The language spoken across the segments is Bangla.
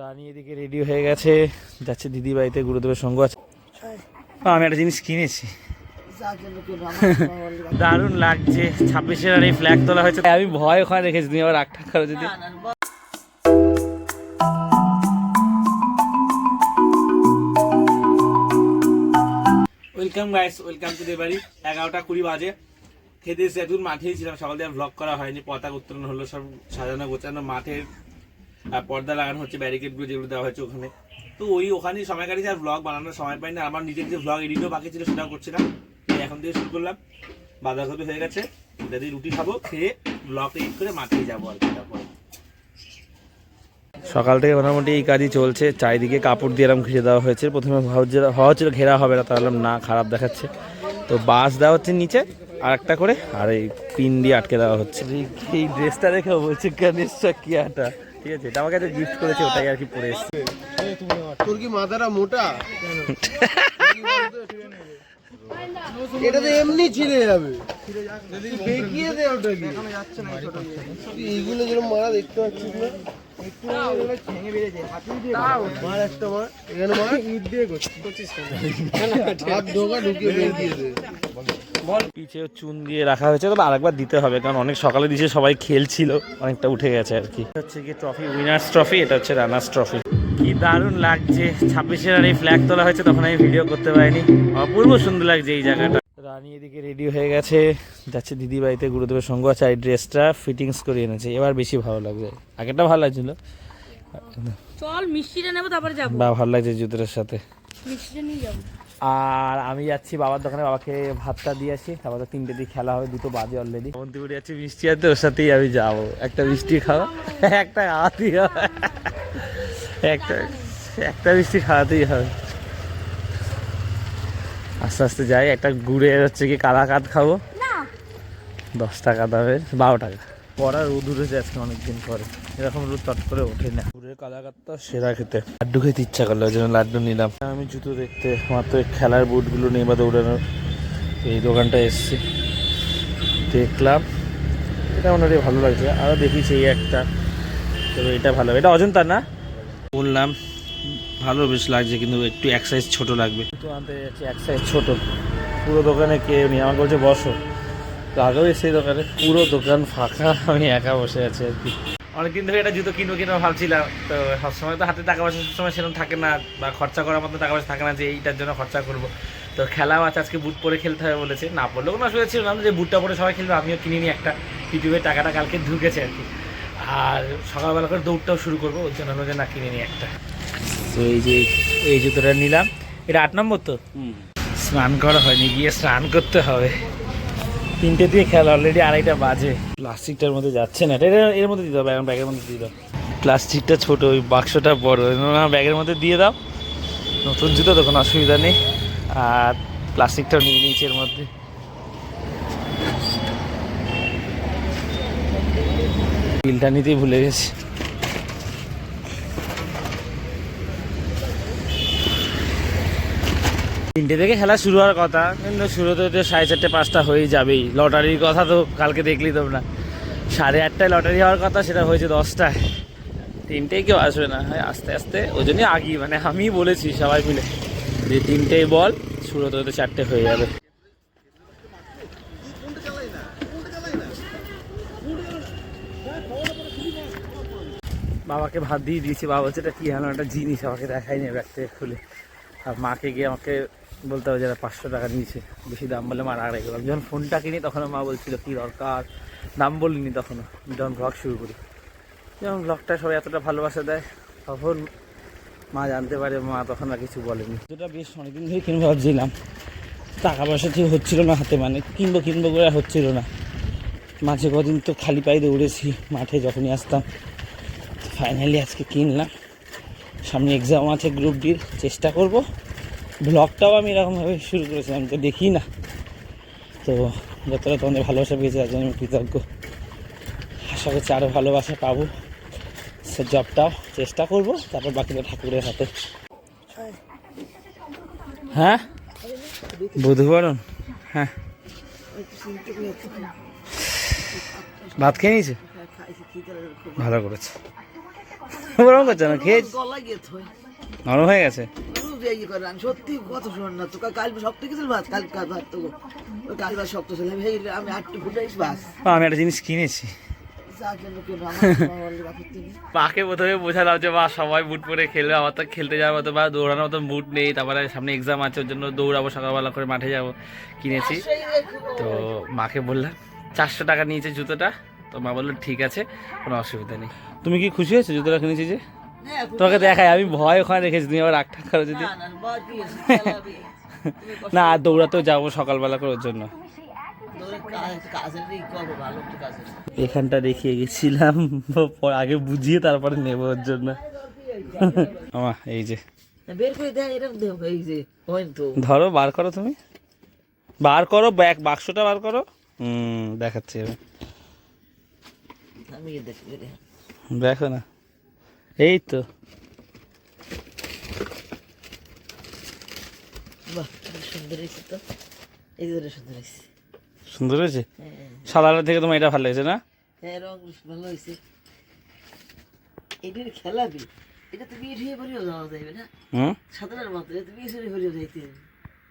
রানী এদিকে রেডি হয়ে গেছে। যাচ্ছে দিদি বাড়িতে গুরুদেবের সঙ্গ আছে। আমি একটা জিনিস কিনেছি। দারুণ লাগছে। ছাব্বিশের আর এই ফ্ল্যাগ তোলা হয়েছে। আমি ভয় ওখানে রেখেছি তুমি আবার ঠাক করো যদি। Welcome guys welcome to the বাড়ি। এগারোটা কুড়ি বাজে। খেতে এসে একদম মাঠেই ছিলাম। সকাল দিয়ে ব্লগ করা হয়নি। পতাকা উত্তোলন হলো সব সাজানো গোছানো মাঠের পর্দা লাগানো হচ্ছে ব্যারিকেডগুলো যেগুলো দেওয়া হয়েছে ওখানে। তো ওই ওখানেই সময় কাটিয়ে আর ব্লগ বানানোর সময় পাইনি। আর আমার নিজের যে ব্লগ এডিটও বাকি ছিল সেটাও করছিলাম। এই এখন থেকে শুরু করলাম। বাঁধাকপি হয়ে গেছে। দিয়ে রুটি খাব খেয়ে ব্লগ এডিট করে মাঠেই যাব আর কি তারপরে। সকাল থেকে মোটামুটি এই কাজই চলছে। চারিদিকে কাপড় দিয়ে এরকম ঘিরে দেওয়া হয়েছে। প্রথমে হওয়া ছিল ঘেরা হবে না তাহলে না খারাপ দেখাচ্ছে। তো বাস দেওয়া হচ্ছে নিচে আর একটা করে আর এই পিন দিয়ে আটকে দেওয়া হচ্ছে। এই- ড্রেসটা দেখে বলছে গণেশ কিয়াটা ঠিক আছে এটা আমাকে গিফট করেছে ওটাই আর কি পরে এসছে। তোর কি মাথাটা মোটা? এটা তো এমনি ছিঁড়ে যাবে। বেঁকিয়ে দে ওটাকে। এইগুলো যেরকম মারা দেখতে পাচ্ছিস না? মার একটা মার। এখানে মার। হাত ঢোকা ঢুকিয়ে বেঁকিয়ে দে। পিছে চুন দিয়ে রাখা হয়েছে তবে আরেকবার দিতে হবে কারণ অনেক সকালে দিয়েছে সবাই খেলছিল অনেকটা উঠে গেছে আর কি। হচ্ছে কি ট্রফি উইনার্স ট্রফি এটা হচ্ছে রানার্স ট্রফি কি দারুণ লাগছে ছাব্বিশের আর এই ফ্ল্যাগ তোলা হয়েছে তখন আমি ভিডিও করতে পারিনি। অপূর্ব সুন্দর লাগছে এই জায়গাটা। রানী এদিকে রেডি হয়ে গেছে যাচ্ছে দিদি বাড়িতে গুরুদেবের সঙ্গ আছে আর এই ড্রেসটা ফিটিংস করে এনেছে এবার বেশি ভালো লাগছে। আগেটা ভালো লাগছিল। চল মিষ্টিটা নেব তারপরে যাব। বা ভালো লাগছে জুতোটার সাথে। মিষ্টিটা নিয়ে যাব। আর আমি যাচ্ছি বাবার দোকানে বাবাকে ভাতটা দিয়ে আসি। তারপর তো তিনটে দিয়ে খেলা হবে দুটো বাজে অলরেডি মন্ত্রীপুরি যাচ্ছি মিষ্টি আছে ওর সাথেই আমি যাব। একটা মিষ্টি খাওয়া একটা খাওয়াতেই হবে। একটা একটা মিষ্টি খাওয়াতেই হবে। আস্তে আস্তে যাই একটা গুড়ের হচ্ছে কি কালাকাত খাব। দশ টাকা দামের বারো টাকা। পড়া রোদ উঠেছে আজকে অনেকদিন পরে। এরকম রোদ তট করে ওঠে না। গুড়ের কালাকাতটা সেরা খেতে। লাড্ডু খেতে ইচ্ছা করল যেন লাড্ডু নিলাম। আমি জুতো দেখতে মাত্র খেলার বুটগুলো নিয়ে বা দৌড়ানোর এই দোকানটা এসছি। দেখলাম। এটা মোটামুটি ভালো লাগছে। আরও দেখি সেই একটা। তবে এটা ভালো। এটা অজন্তা না? বললাম ভালো বেশ লাগছে কিন্তু একটু এক সাইজ ছোট লাগবে। তো আনতে যাচ্ছি এক সাইজ ছোট। পুরো দোকানে কেউ নেই। আমার বলছে বসো। তো আগেও সেই দোকানে। পুরো দোকান ফাঁকা আমি একা বসে আছি আর কি। অনেকদিন ধরে একটা জুতো কিনবো কিনবো ভাবছিলাম তো সবসময় তো হাতে টাকা পয়সা সবসময় সেরকম থাকে না বা খরচা করার মতো টাকা পয়সা থাকে না যে এইটার জন্য খরচা করব। তো খেলাও আছে আজকে বুট পরে খেলতে হবে বলেছে। না পড়লেও কোনো অসুবিধা ছিল না যে বুটটা পরে সবাই খেলবে আমিও কিনে নিই একটা। ইউটিউবে টাকাটা কালকে ঢুকেছে আর কি। আর সকালবেলা করে দৌড়টাও শুরু করব ওই জন্য যে না কিনে নিই একটা। তো এই যে এই জুতোটা নিলাম। এটা আট নম্বর তো? স্নান করা হয়নি গিয়ে স্নান করতে হবে। তিনটে দিয়ে খেলা অলরেডি আড়াইটা বাজে। প্লাস্টিকটার মধ্যে যাচ্ছে না। এটা এর- মধ্যে দিতে হবে এখন ব্যাগের মধ্যে দিয়ে দাও। প্লাস্টিকটা ছোট, ওই বাক্সটা বড়। না ব্যাগের মধ্যে দিয়ে দাও। নতুন জুতো তো কোনো অসুবিধা নেই। আর প্লাস্টিকটাও নিয়ে নিয়েছি এর মধ্যে। বিলটা নিতেই ভুলে গেছি। তিনটে থেকে খেলা শুরু হওয়ার কথা, কিন্তু শুরুতে তো সাড়ে চারটে, পাঁচটা হয়েই যাবেই। লটারির কথা তো কালকে দেখলি তো না সাড়ে আটটায় লটারি হওয়ার কথা, সেটা হয়েছে দশটায়। তিনটেই কেউ আসবে না। হয়, আস্তে আস্তে, ওই জন্যই আগি মানে আমি বলেছি সবাই মিলে যে তিনটেই বল শুরু হতে চারটে হয়ে যাবে। বাবাকে ভাত দিয়ে দিয়েছি, বাবা বলছে, এটা কি হলো একটা জিনিস, আমাকে দেখায়নি ব্যাগ থেকে খুলে। আর মাকে গিয়ে আমাকে বলতে হবে যারা পাঁচশো টাকা নিয়েছে, বেশি দাম বলে মার আড়াই গেলাম যখন ফোনটা কিনি তখন মা বলছিল, কি দরকার? দাম বলিনি তখনও যখন ব্লগ শুরু করি। যখন ব্লগটা সবাই এতটা ভালোবাসা দেয়, তখন মা জানতে পারে, মা তখন আর কিছু বলেনি। যেটা বেশ অনেকদিন ধরে কিনবো ভাবছিলাম, টাকা পয়সা ঠিক হচ্ছিল না হাতে মানে কিনবো কিনবো করে হচ্ছিল না। মাঝে কদিন তো খালি পায়ে দৌড়েছি, মাঠে যখনই আসতাম ফাইনালি আজকে কিনলাম। সামনে এক্সাম আছে গ্রুপ ডির চেষ্টা করব। ব্লগটাও আমি এরকমভাবে শুরু করেছিলাম তো দেখি না। তো যতটা তোমাদের ভালোবাসা পেয়েছে তার জন্য আমি কৃতজ্ঞ। আশা করছি আরও ভালোবাসা পাবো। সে জবটাও চেষ্টা করব তারপর বাকিটা ঠাকুরের হাতে। হ্যাঁ? বুধবার হ্যাঁ। ভাত খেয়ে নিয়েছে? ভালো করেছে। ওরকম করছে না খেয়ে নরম হয়ে গেছে? ইয়ে করে আমি সত্যি কত শোন না তো কাল শক্ত গেছিল ভাত? কাল কাল ভাত তো কাল ভাত শক্ত ছিল আমি আমি আটটি ফুটাইস বাস। আমি একটা জিনিস কিনেছি। থেকে প্রথমে বোঝালাম যে মা সবাই বুট পরে খেলবে আমার তো খেলতে যাওয়ার মতো বা দৌড়ানোর মতো বুট নেই তারপরে সামনে এক্সাম আছে ওর জন্য দৌড়াবো সকালবেলা করে মাঠে যাব কিনেছি। তো মাকে বললাম চারশো টাকা নিয়েছে জুতোটা। তো মা বলল ঠিক আছে কোনো অসুবিধা নেই। তুমি কি খুশি হয়েছো জুতোটা কিনেছি যে? তোমাকে দেখাই আমি ভয় ওখানে রেখেছি তুমি আবার ঠাক করো যদি। না আর দৌড়াতেও যাব সকালবেলা করে ওর জন্য। এখানটা রেখে গেছিলাম আগে বুঝিয়ে তারপরে নেব ওর জন্য। এই যে। ধরো বার করো তুমি। বার করো ব্যাগ বাক্সটা বার করো। হুম দেখাচ্ছি। আমি দেখো না। এই তো সুন্দর হয়েছে। হয়েছে? হ্যাঁ। সাদাটা থেকে তোমার এটা ভালো লেগেছে না? হ্যাঁ রং ভালো হয়েছে। এটার খেলাবি এটা যাওয়া যাবে না? মতো এটা তো বিয়ে শুরু যাইতে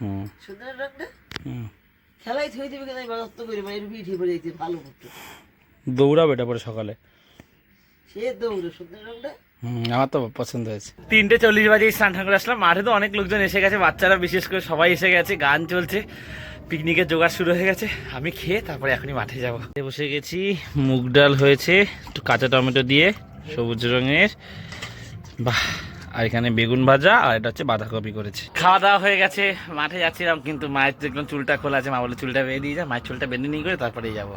হুম। সুন্দর রংটা খেলাই থই দেবে কেন? করে মানে যাইতে ভালো করতো দৌড়াবো এটা পরে সকালে। সে দৌড়ে সুন্দর রংটা আমার তো পছন্দ হয়েছে। তিনটে চল্লিশ বাজে স্নান টান করে আসলাম। মাঠে তো অনেক লোকজন এসে গেছে, বাচ্চারা বিশেষ করে সবাই এসে গেছে, গান চলছে পিকনিকের জোগাড় শুরু হয়ে গেছে। আমি খেয়ে তারপরে এখনই মাঠে যাব। বসে গেছি, মুগ ডাল হয়েছে, একটু কাঁচা টমেটো দিয়ে, সবুজ রঙের। বাহ, আর এখানে বেগুন ভাজা, আর এটা হচ্ছে বাঁধাকপি করেছে। খাওয়া দাওয়া হয়ে গেছে, মাঠে যাচ্ছিলাম, কিন্তু মায়ের দেখলাম চুলটা খোলা আছে, মা বলে চুলটা বেঁধে দিয়ে যা, মায়ের চুলটা বেঁধে নিয়ে করে তারপরেই যাব।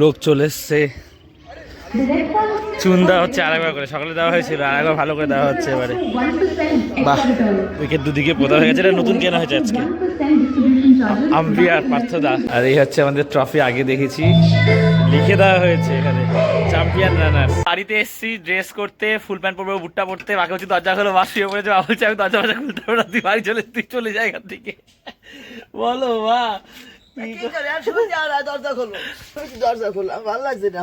লোক চলে এসছে। চুন দেওয়া হচ্ছে আরেকবার করে। সকালে দেওয়া হয়েছিল আরেকবার ভালো করে দেওয়া হচ্ছে এবারে। বাহ, উইকেট দুদিকে পোতা হয়ে গেছে। এটা নতুন কেনা হয়েছে আজকে। আম্বি আর পার্থদা। আর এই হচ্ছে আমাদের ট্রফি আগে দেখেছি। লিখে দেওয়া হয়েছে এখানে। চ্যাম্পিয়ন রানার বাড়িতে এসেছি ড্রেস করতে ফুল প্যান্ট পরবো, বুটটা পরতে। বাকি হচ্ছে দরজা খোলো, বাস শুয়ে পড়েছে। মা বলছে, আমি দরজা ফরজা খুলতে তুই বাড়ি চলে তুই চলে যায় এখান থেকে। বলো মা দরজা খোলো দরজা খোলো ভালো লাগছে না।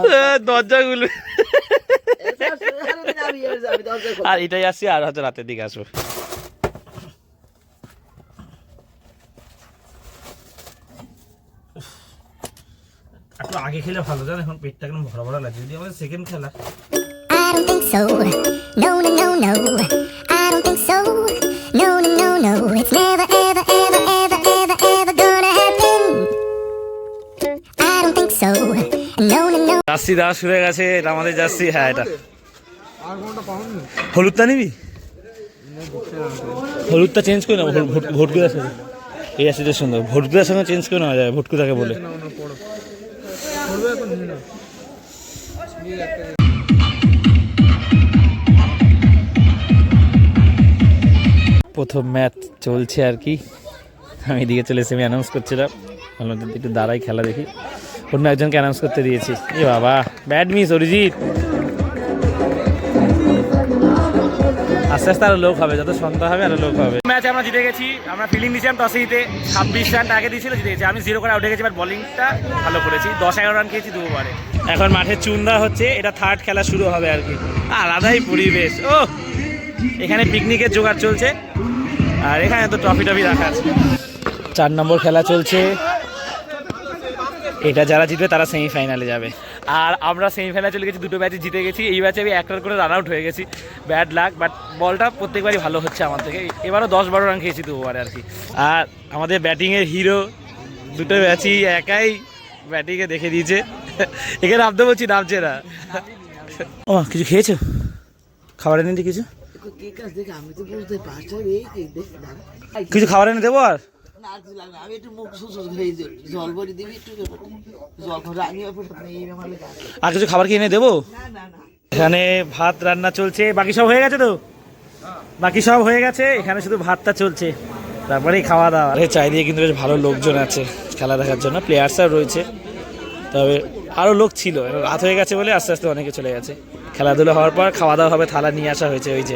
দরজা আর এটাই আসছি আর হয়তো রাতের দিকে আসব। একটু আগে খেলে ভালো জান? এখন পেটটা কেমন ভরা ভরা লাগছে। যদি আমাদের সেকেন্ড খেলা। I don't think so. No, no, no, no. Jersey দেওয়া শুরু হয়ে গেছে এটা আমাদের জার্সি হ্যাঁ এটা। হলুদটা নিবি? হলুদটা চেঞ্জ করে নেব ভোটগুদার সাথে এই আছে যে সুন্দর ভোটগুদার সঙ্গে চেঞ্জ করে নেওয়া যায় ভোটগুদাকে বলে। প্রথম ম্যাচ চলছে আর কি। আমি এদিকে চলে এসে আমি অ্যানাউন্স করছিলাম। একটু দাঁড়াই খেলা দেখি। অন্য একজনকে অ্যানাউন্স করতে দিয়েছি। এ বাবা ব্যাড মিস অরিজিৎ। আস্তে আস্তে আরও লোক হবে যত সন্ধ্যা হবে আরও লোক হবে। ম্যাচে আমরা জিতে গেছি আমরা ফিলিং দিয়েছিলাম টসে জিতে। ছাব্বিশ রান আগে দিয়েছিল জিতে গেছি। আমি জিরো করে আউট গেছি বাট বলিংটা ভালো করেছি। দশ এগারো রান খেয়েছি দুবারে এখন মাঠে চুন্দা হচ্ছে এটা থার্ড খেলা শুরু হবে আর কি। আলাদাই পরিবেশ। ও এখানে পিকনিকের জোগাড় চলছে। আর এখানে তো ট্রফি টফি রাখা আছে। চার নম্বর খেলা চলছে। এটা যারা জিতবে তারা সেমিফাইনালে যাবে। আর আমরা সেমিফাইনালে চলে গেছি দুটো ম্যাচে জিতে গেছি। এই ম্যাচে আমি এক রান করে রান আউট হয়ে গেছি। ব্যাড লাক বাট বলটা প্রত্যেকবারই ভালো হচ্ছে আমার থেকে। এবারও দশ বারো রান খেয়েছি দু ওভারে আর কি। আর আমাদের ব্যাটিংয়ের হিরো দুটো ম্যাচই একাই ব্যাটিংয়ে দেখে দিয়েছে। এখানে নামতে বলছি নামছে না। ও কিছু খেয়েছো? খাবার এনে কিছু। কে কাজ দেখে আমি তো বুঝতে পারছি এই কে দেখি না কিছু খাবার এনে দেবো আর? না আর কিছু লাগবে আমি একটু মুখ সুসুস হয়ে জল ভরে দিবি একটু জল ভরে আমি ওপর এই আমার লেগে আছে। আর কিছু খাবার কি এনে দেবো? না না না। এখানে ভাত রান্না চলছে। বাকি সব হয়ে গেছে তো? বাকি সব হয়ে গেছে। এখানে শুধু ভাতটা চলছে। তারপরেই খাওয়া দাওয়া। আরে চারিদিকে কিন্তু বেশ ভালো লোকজন আছে। খেলা দেখার জন্য প্লেয়ার্সরাও রয়েছে। তবে আরও লোক ছিল। এবার রাত হয়ে গেছে বলে আস্তে আস্তে অনেকে চলে গেছে। খেলাধুলা হওয়ার পর খাওয়া দাওয়া হবে থালা নিয়ে আসা হয়েছে ওই যে।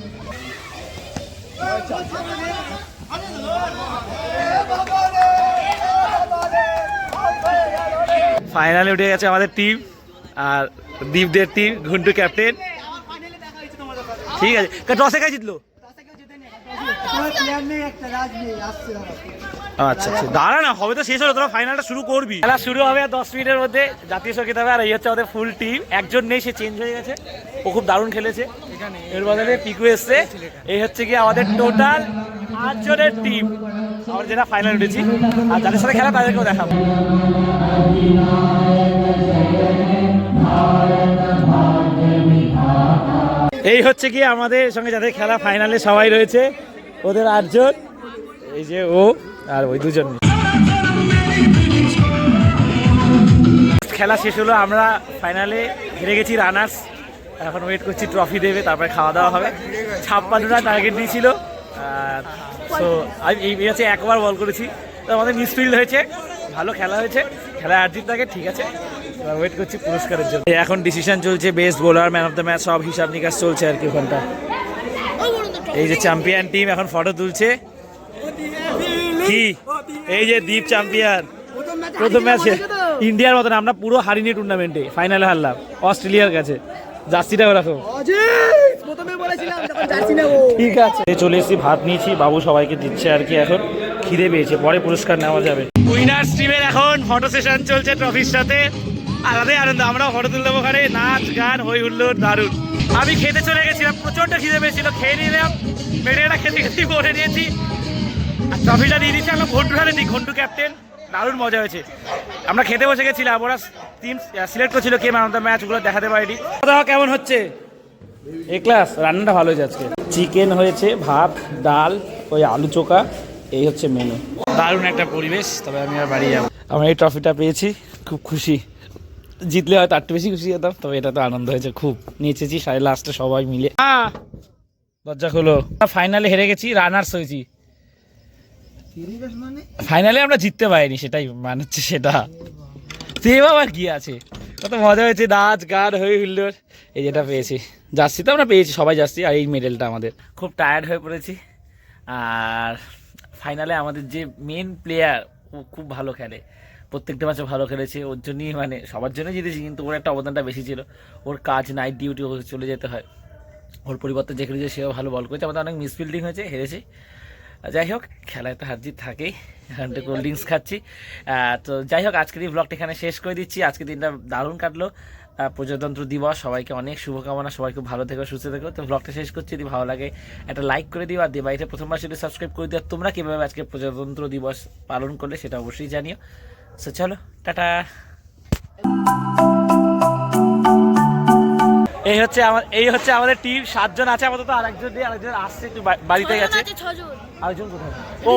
ফাইনালে উঠে গেছে আমাদের টিম আর দীপদের টিম ঘুন্টু ক্যাপ্টেন ঠিক আছে। টসে কে জিতলো? আচ্ছা আচ্ছা। দাঁড়া না, হবে তো শেষ ফাইনালটা শুরু করবি। খেলা শুরু হবে আর দশ মিনিটের মধ্যে জাতীয় হবে, আর এই হচ্ছে ফুল টিম একজন নেই, সে চেঞ্জ হয়ে গেছে। ও খুব দারুণ খেলেছে। এর বদলে পিকু এসছে। এই হচ্ছে আমাদের টোটাল আটজনের টিম যেটা ফাইনাল উঠেছি। আর যাদের সাথে খেলা, তাদেরকেও দেখাবো। এই হচ্ছে কি আমাদের সঙ্গে যাদের খেলা ফাইনালে সবাই রয়েছে, ওদের আটজন। এই যে ও। আর ওই দুজন খেলা শেষ হলো, আমরা ফাইনালে হেরে গেছি রানার্স এখন ওয়েট করছি ট্রফি দেবে, তারপরে খাওয়া দাওয়া হবে। ছাপ্পান্ন রান টার্গেট দিয়েছিল। তো আমি এই ম্যাচে একবার বল করেছি। তো আমাদের মিসফিল্ড হয়েছে। ভালো খেলা হয়েছে। খেলা আর জিত থাকে ঠিক আছে। এবার ওয়েট করছি পুরস্কারের জন্য। এখন ডিসিশন চলছে best bowler man of the match সব হিসাব নিকাশ চলছে আর কি ওখানটা। এই যে চ্যাম্পিয়ন টিম এখন ফটো তুলছে। কি? এই যে দ্বীপ চ্যাম্পিয়ন প্রথম ম্যাচে ইন্ডিয়ার মতন আমরা পুরো হারিনি টুর্নামেন্টে ফাইনালে হারলাম। অস্ট্রেলিয়ার কাছে। জার্সিটা ওরকম। ঠিক আছে। চলে এসেছি ভাত নিয়েছি বাবু সবাইকে দিচ্ছে আর কি এখন। খিদে পেয়েছে পরে পুরস্কার নেওয়া যাবে। উইনার্স টিমের এখন ফটো সেশন চলছে ট্রফির সাথে। আলাদাই আনন্দ আমরা ফটো তুলতে ওখানে। নাচ গান হই হুল্লোড় দারুণ। আমি খেতে চলে গেছিলাম প্রচণ্ড খিদে পেয়েছিল খেয়ে নিলাম। মেডেটা খেতে খেতে পরে নিয়েছি। ট্রফিটা দিয়ে দিচ্ছি আমরা ঘন্টু হাতে দিই। ঘন্টু ক্যাপ্টেন দারুণ মজা হয়েছে। আমরা খেতে বসে গেছিলাম ওরা টিম সিলেক্ট করছিল কে ম্যান অফ দ্য ম্যাচগুলো দেখাতে পারিনি। দাওয়া কেমন হচ্ছে? এ ক্লাস রান্নাটা ভালো হয়েছে আজকে। চিকেন হয়েছে ভাত ডাল ওই আলু চোখা এই হচ্ছে মেনু দারুণ একটা পরিবেশ তবে আমি আর বাড়ি যাব আমরা এই ট্রফিটা পেয়েছি খুব খুশি। জিতলে হয়তো আরটু বেশি খুশি হতাম তবে এটা তো আনন্দ হয়েছে খুব। নেচেছি সাড়ে লাস্টে সবাই মিলে। আহ! দরজা খোলো। ফাইনালে হেরে গেছি রানার্স হয়েছি। ফাইনালে আমরা জিততে পারিনি, সেটাই মানে হচ্ছে সেটা। সেম আবার কি আছে? কত মজা হয়েছে, নাচ, গান, হই হুল্লোড়। এই যেটা পেয়েছি। জার্সি তো, আমরা পেয়েছি, সবাই জার্সি আর এই মেডেলটা আমাদের। খুব টায়ার্ড হয়ে পড়েছি। আর ফাইনালে আমাদের যে মেন প্লেয়ার ও খুব ভালো খেলে। প্রত্যেকটা ম্যাচে ভালো খেলেছে, ওর জন্যই মানে সবার জন্য জিতেছি, কিন্তু ওর একটা অবদানটা বেশি ছিল। ওর কাজ নাইট ডিউটি চলে যেতে হয়। ওর পরিবর্তে যে খেলেছে সেও ভালো বল করেছে। আমাদের অনেক মিসফিল্ডিং হয়েছে, হেরেছি। যাই হোক, খেলায় তো হার থাকেই। এখান কোল্ড ড্রিঙ্কস খাচ্ছি। তো যাই হোক, আজকের এই ব্লগটা এখানে শেষ করে দিচ্ছি। আজকে দিনটা দারুণ কাটলো। প্রজাতন্ত্র দিবস, সবাইকে অনেক শুভকামনা। সবাই খুব ভালো থেকো, সুস্থ থেকো। তো ব্লগটা শেষ করছি। যদি ভালো লাগে, একটা লাইক করে দিও। আর দিয়ে বাড়িতে প্রথমবার সেটা সাবস্ক্রাইব করে দিও, তোমরা কীভাবে আজকে প্রজাতন্ত্র দিবস পালন করলে সেটা অবশ্যই জানিও। সো চলো, টাটা। এই হচ্ছে আমার এই হচ্ছে আমাদের টিম সাতজন আছে আপাতত আরেকজন দিয়ে আরেকজন আসছে একটু বাড়িতে গেছে। আরেকজন কোথায়? ও